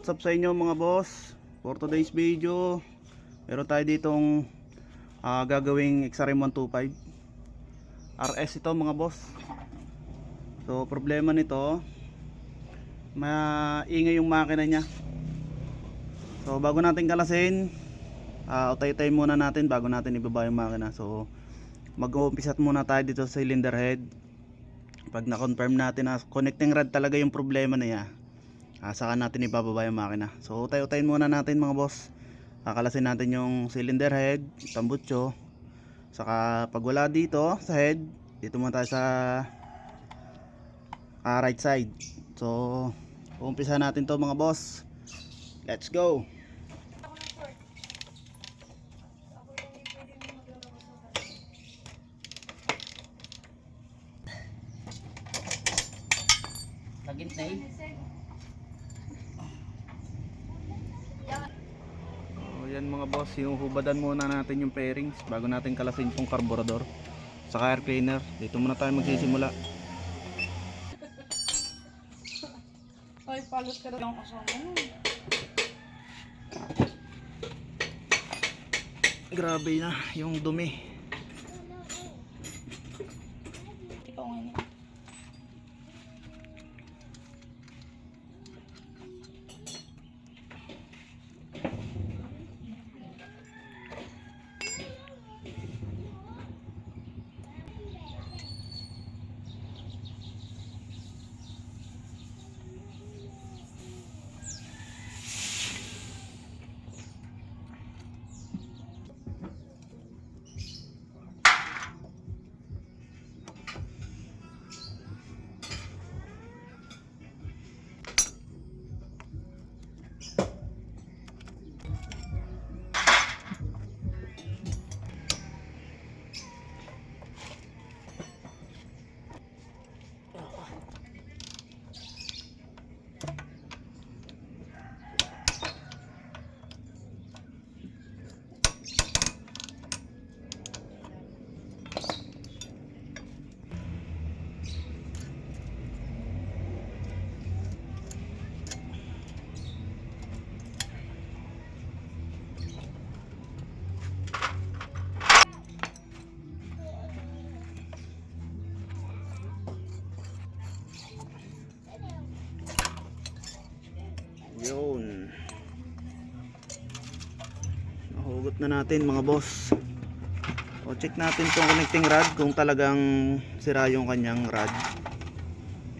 what's up sa inyo mga boss? For today's video Meron tayo ditong ah, Gagawing XRM 125 RS ito mga boss. So problema nito Maingay yung makina niya. So bago natin kalasin uh, Utay-utay muna natin Bago natin ibaba yung makina. So mag-uumpisat muna tayo dito sa cylinder head. Pag na-confirm natin na Connecting rod talaga yung problema niya Ah, saka natin ibababa yung makina. So utay-utayin muna natin mga boss. Kakalasin natin yung cylinder head, tambutso. Saka pag wala dito sa head, dito muna tayo sa ah, right side. So umpisa natin to mga boss. Let's go. Lagit na eh. So yan mga boss, hinuhubadan muna natin yung pairings bago natin kalasin tong carburetor. Saka air cleaner. Dito muna tayo magsisimula. Ay, palos ka lang kasama mo. Grabe na yung dumi. Natin mga boss. O check natin tong connecting rod kung talagang sira yung kanyang rod.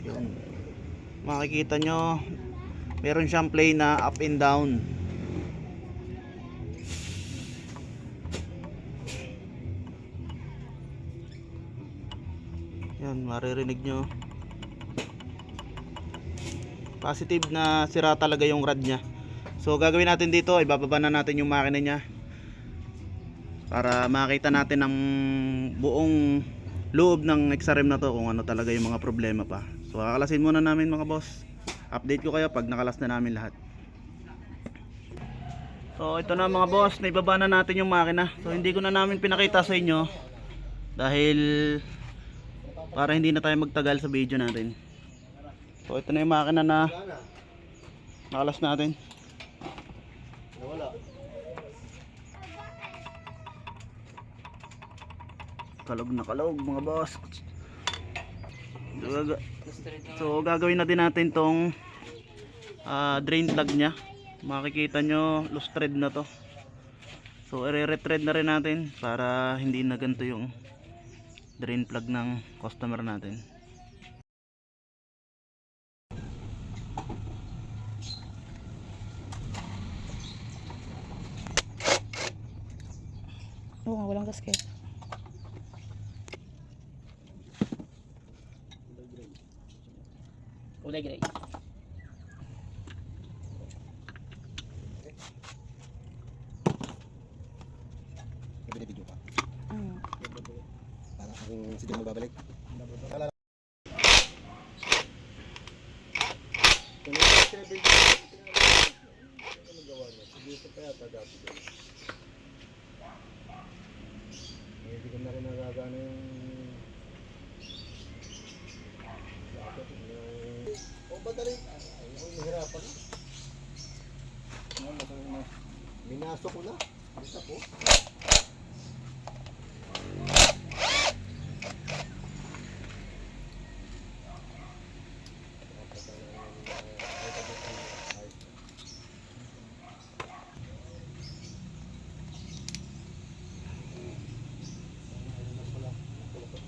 Yun. Makikita nyo meron siyang play na up and down. Yan, maririnig nyo positive na sira talaga yung rod niya so gagawin natin dito ibababa na natin yung makina niya para makita natin ang buong loob ng XRM na to kung ano talaga yung mga problema pa. So kakalasin muna namin mga boss. Update ko kayo pag nakalas na namin lahat. So ito na mga boss. Naibaba na natin yung makina. So hindi ko na namin pinakita sa inyo dahil para hindi na tayo magtagal sa video natin. So ito na yung makina na nakalas natin. Kalog na kalog mga boss. So, gaga- So gagawin na din natin tong ah, drain plug niya. Makikita nyo loose thread na to. So i-retread na rin natin para hindi na ganito yung drain plug ng customer natin. Oo nga, walang gasket. Kulay gray. Video pa. Mm. Para kung magbabalik. Kung ano gawa niya? Sige. Eh, Hindi ko na rin nagagana yung... Bakit? Yung... O, ba't rin? Ay, ako nahirapan. Pinasok ko na. Basta po.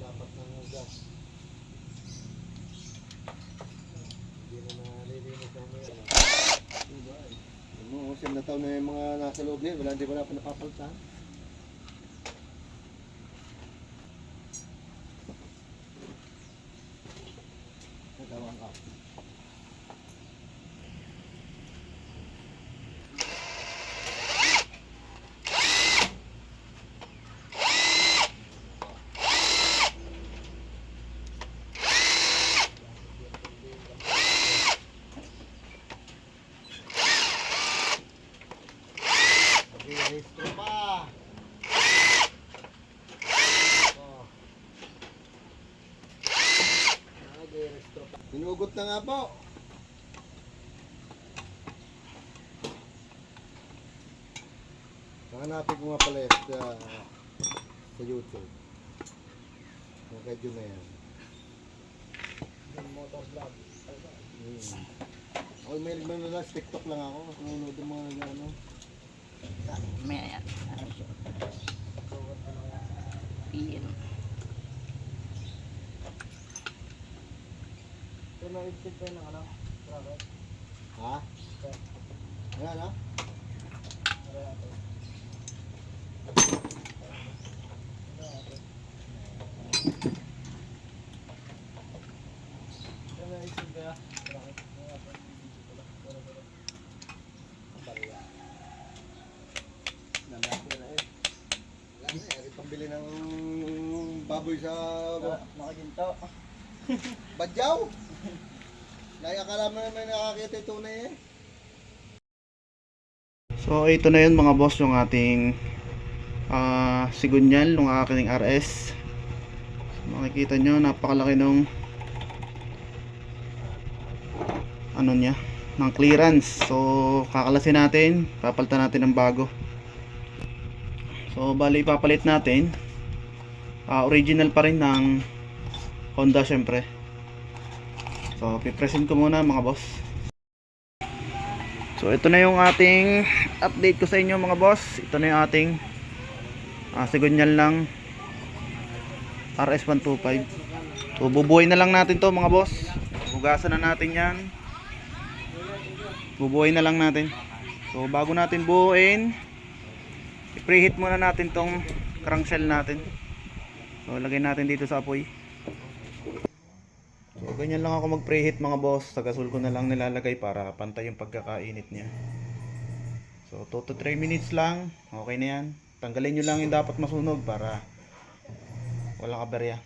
Lapat ng gas. Hindi na nalilinis namin. Diba? Ano, siyam na taon na yung mga nasa loob niya, wala hindi wala pa napapalitan. Nagawang ka. Mag-rehistro pa. Oh. Sinugot na nga po. Hanapin ko nga pala sa, sa YouTube. Yung Jun na yan. Motor vlog. Hmm. Ako may naman na TikTok lang ako. Nanonood ng mga ano. May ayan. Ano? Iyan. Ito na-exit pa ng ano? Ha? Ayan ha? Na eh, pambili ng baboy sa Makaginto. Badyaw! Dahil akala mo naman nakakita ito na eh. So ito na yun mga boss yung ating ah sigunyal ng aking RS. Makikita nyo napakalaki nung ano niya ng clearance. So kakalasin natin, papalitan natin ng bago. So bali ipapalit natin ah, original pa rin ng Honda syempre. So pipresent ko muna mga boss. So ito na yung ating update ko sa inyo mga boss. Ito na yung ating ah, sigunyal ng RS125. So bubuhay na lang natin to mga boss. Hugasan na natin yan. Bubuhay na lang natin. So bago natin buuin, i-preheat muna natin tong crankshell natin. So lagay natin dito sa apoy. So ganyan lang ako mag-preheat mga boss. Sa gasol ko na lang nilalagay para pantay yung pagkakainit niya. So 2 to 3 minutes lang. Okay na yan. Tanggalin nyo lang yung dapat masunog para walang kaberya.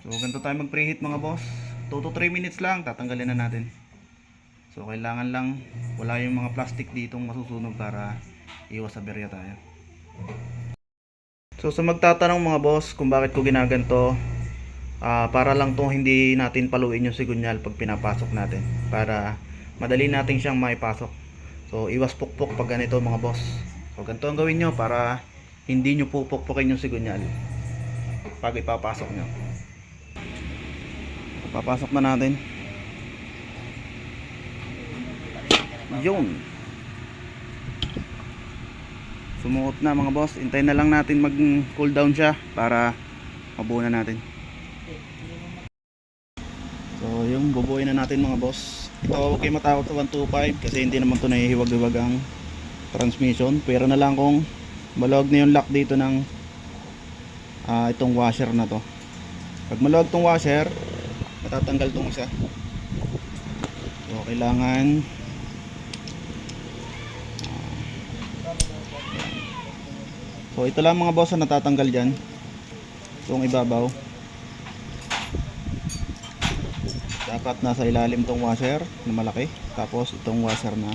So ganito tayo mag-preheat mga boss. 2 to 3 minutes lang. Tatanggalin na natin. So kailangan lang wala yung mga plastic ditong masusunog para iwas sa berya tayo. So sa magtatanong mga boss kung bakit ko ginaganto, ah, para lang tong hindi natin paluin yung sigunyal pag pinapasok natin para madali natin siyang maipasok. So iwas pukpok pag ganito mga boss. So ganito ang gawin nyo para hindi nyo pupukpukin yung sigunyal pag ipapasok nyo. Papasok na natin. Yun. Sumuot na mga boss. Hintayin na lang natin mag cool down siya para mabuo na natin. So yung bubuoy na natin mga boss. Ito kayo matakot sa 125 kasi hindi naman ito nahihiwag-hiwag ang transmission. Pero na lang kung maluwag na yung lock dito ng ah, itong washer na to. Pag maluwag tong washer, matatanggal tong isa. So kailangan So ito lang mga boss ang natatanggal dyan. Itong ibabaw. Dapat nasa ilalim tong washer na malaki. Tapos itong washer na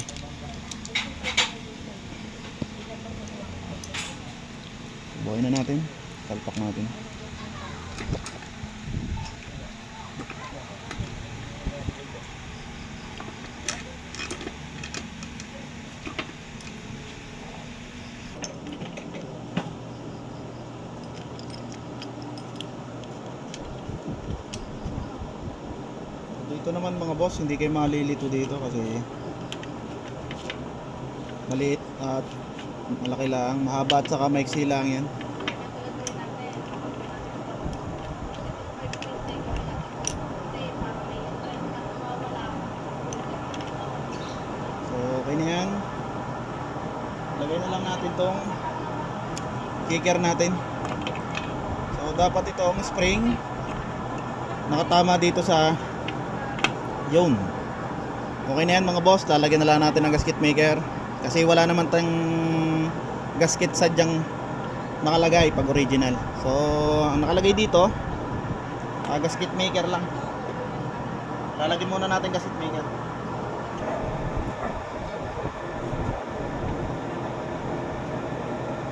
Buhay na natin. Talpak natin. Ito naman mga boss, hindi kayo malilito dito kasi maliit at malaki lang, mahaba at saka maiksi lang yan. So okay na yan. Lagay na lang natin tong kicker natin. So dapat itong spring nakatama dito sa yun. Okay na yan mga boss, lalagyan na lang natin ng gasket maker kasi wala naman tayong gasket sadyang nakalagay pag original. So ang nakalagay dito ah, gasket maker lang. Lalagyan muna natin gasket maker.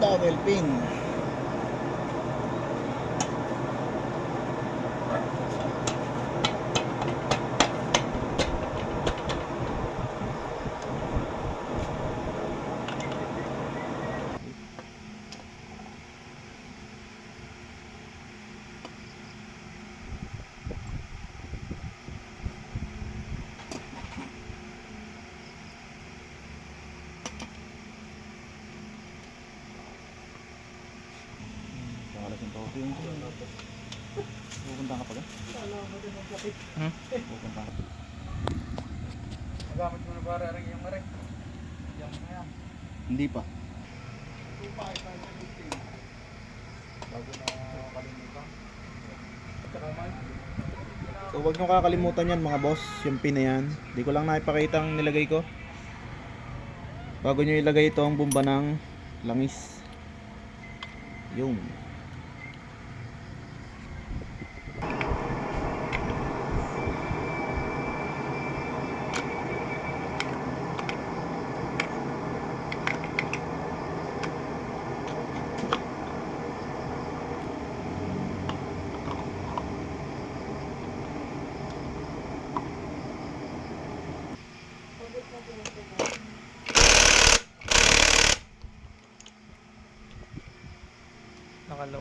Double pin. Pangalas ng tao yung Pupunta ka pa ba? Hmm? Nagamit mo na para rin yung marik. Yan na yan. Hindi pa. Bago na kalimutan. So wag nyo kakalimutan yan mga boss, yung pin na yan. Di ko lang naipakita ang nilagay ko. Bago nyo ilagay ito ang bumba ng langis. Yung. Ito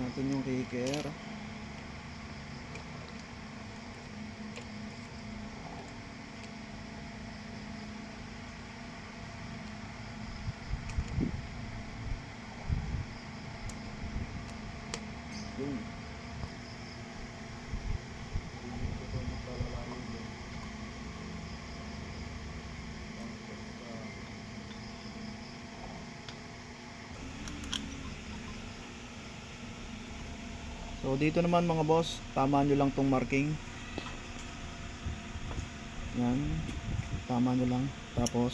natin yung kicker. Yung. So dito naman mga boss, tama nyo lang tong marking. Yan. Tama nyo lang. Tapos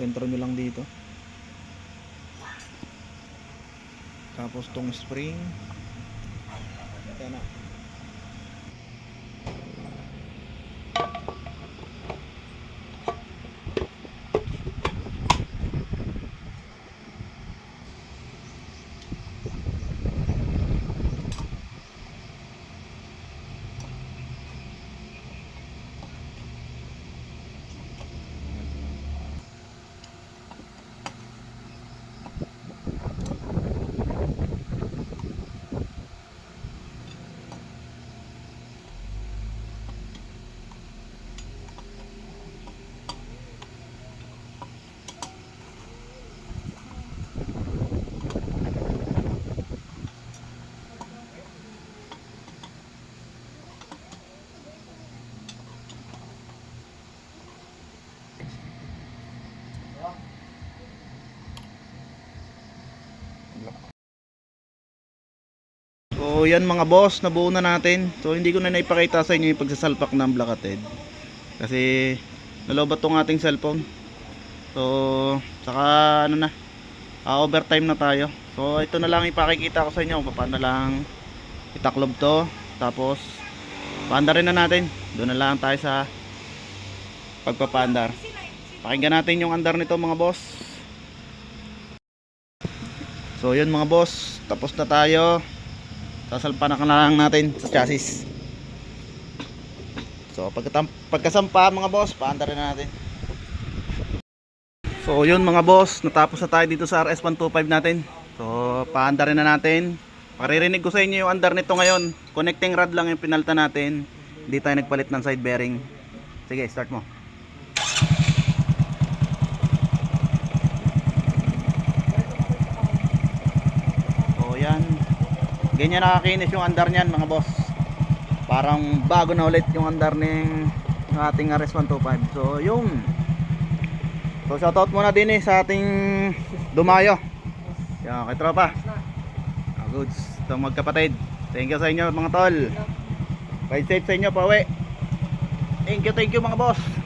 sentro nyo lang dito. Tapos tong spring. Yan na. Yan mga boss, nabuo na natin. So hindi ko na naipakita sa inyo yung pagsasalpak ng blackated. Kasi nalobat tong ating cellphone. So saka ano na, ah, overtime na tayo. So ito na lang ipakikita ko sa inyo kung paano lang itaklob to. Tapos paandar rin na natin. Doon na lang tayo sa pagpapaandar. Pakinggan natin yung andar nito mga boss. So yun mga boss, tapos na tayo. Sasalpa na lang natin sa chassis. So pagkasampa mga boss, paanda rin na natin. So yun mga boss, natapos na tayo dito sa RS125 natin. So paanda rin na natin. Maririnig ko sa inyo yung andar nito ngayon. Connecting rod lang yung pinalta natin. Hindi tayo nagpalit ng side bearing. Sige, start mo. So yan. Ganyan nakakinis yung andar niyan mga boss. Parang bago na ulit yung andar ng ating RS125. So yun. So shoutout muna din eh sa ating Dumayo. Yan, kay tropa. Ah, goods. Itong magkapatid. Thank you sa inyo mga tol. Ride safe sa inyo pa uwi. Thank you, thank you mga boss.